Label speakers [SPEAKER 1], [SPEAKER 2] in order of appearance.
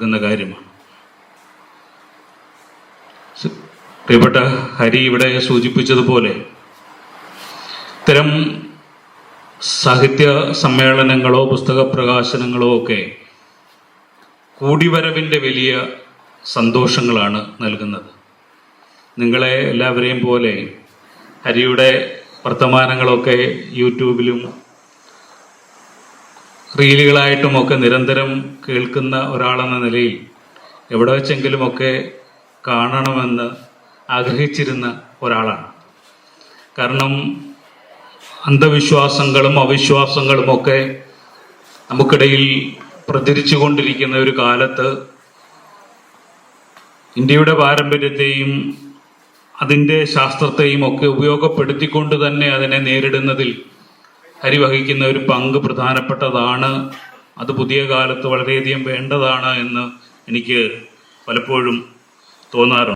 [SPEAKER 1] നൽകുന്ന കാര്യമാണ്. പ്രിയപ്പെട്ട ഹരി ഇവിടെ സൂചിപ്പിച്ചതുപോലെ ഇത്തരം സാഹിത്യ സമ്മേളനങ്ങളോ പുസ്തക പ്രകാശനങ്ങളോ ഒക്കെ കൂടിവരവിന്റെ വലിയ സന്തോഷങ്ങളാണ് നൽകുന്നത്. നിങ്ങളെ എല്ലാവരെയും പോലെ ഹരിയുടെ വർത്തമാനങ്ങളൊക്കെ യൂട്യൂബിലും റീലുകളായിട്ടുമൊക്കെ നിരന്തരം കേൾക്കുന്ന ഒരാളെന്ന നിലയിൽ എവിടെ വെച്ചെങ്കിലുമൊക്കെ കാണണമെന്ന് ആഗ്രഹിച്ചിരുന്ന ഒരാളാണ്. കാരണം അന്ധവിശ്വാസങ്ങളും അവിശ്വാസങ്ങളുമൊക്കെ നമുക്കിടയിൽ പ്രചരിച്ചു കൊണ്ടിരിക്കുന്ന ഒരു കാലത്ത് ഇന്ത്യയുടെ പാരമ്പര്യത്തെയും അതിന്റെ ശാസ്ത്രത്തെയും ഒക്കെ ഉപയോഗപ്പെടുത്തിക്കൊണ്ട് തന്നെ അതിനെ നേരിടുന്നതിൽ ഹരി വഹിക്കുന്ന ഒരു പങ്ക് പ്രധാനപ്പെട്ടതാണ്. അത് പുതിയ കാലത്ത് വളരെയധികം വേണ്ടതാണ് എന്ന് എനിക്ക് പലപ്പോഴും തോന്നാറുണ്ട്.